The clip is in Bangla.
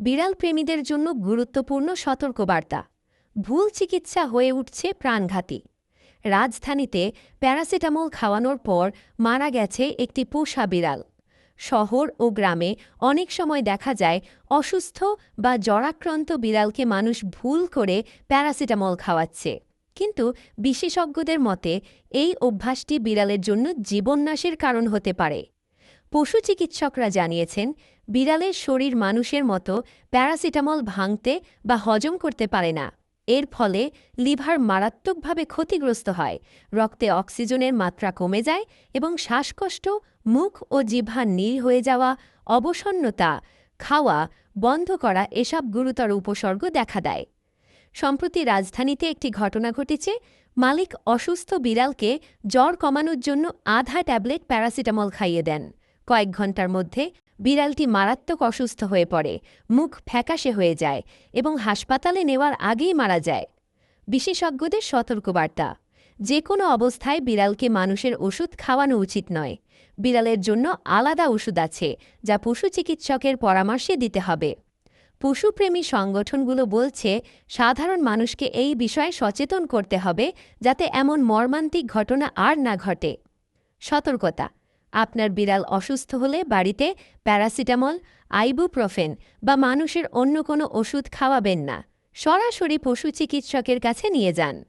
বিড়াল প্রেমীদের জন্য গুরুত্বপূর্ণ সতর্কবার্তা। ভুল চিকিৎসা হয়ে উঠছে প্রাণঘাতী। রাজধানীতে প্যারাসিটামল খাওয়ানোর পর মারা গেছে একটি পোষা বিড়াল। শহর ও গ্রামে অনেক সময় দেখা যায় অসুস্থ বা জরাক্রান্ত বিড়ালকে মানুষ ভুল করে প্যারাসিটামল খাওয়াচ্ছে। কিন্তু বিশেষজ্ঞদের মতে, এই অভ্যাসটি বিড়ালের জন্য জীবননাশের কারণ হতে পারে। পশু চিকিৎসকরা জানিয়েছেন, বিড়ালের শরীর মানুষের মতো প্যারাসিটামল ভাঙতে বা হজম করতে পারে না। এর ফলে লিভার মারাত্মকভাবে ক্ষতিগ্রস্ত হয়, রক্তে অক্সিজেনের মাত্রা কমে যায় এবং শ্বাসকষ্ট, মুখ ও জিহ্বা নীল হয়ে যাওয়া, অবসন্নতা, খাওয়া বন্ধ করা এসব গুরুতর উপসর্গ দেখা দেয়। সম্প্রতি রাজধানীতে একটি ঘটনা ঘটেছে, মালিক অসুস্থ বিড়ালকে জ্বর কমানোর জন্য আধা ট্যাবলেট প্যারাসিটামল খাইয়ে দেন। কয়েক ঘণ্টার মধ্যে বিড়ালটি মারাত্মক অসুস্থ হয়ে পড়ে, মুখ ফ্যাকাশে হয়ে যায় এবং হাসপাতালে নেওয়ার আগেই মারা যায়। বিশেষজ্ঞদের সতর্কবার্তা যে কোনো অবস্থায় বিড়ালকে মানুষের ওষুধ খাওয়ানো উচিত নয়। বিড়ালের জন্য আলাদা ওষুধ আছে, যা পশু চিকিৎসকের পরামর্শে দিতে হবে। পশুপ্রেমী সংগঠনগুলো বলছে, সাধারণ মানুষকে এই বিষয়ে সচেতন করতে হবে যাতে এমন মর্মান্তিক ঘটনা আর না ঘটে। সতর্কতা আপনার বিড়াল অসুস্থ হলে বাড়িতে প্যারাসিটামল, আইবুপ্রোফেন বা মানুষের অন্য কোনো ওষুধ খাওয়াবেন না। সরাসরি পশু চিকিৎসকের কাছে নিয়ে যান।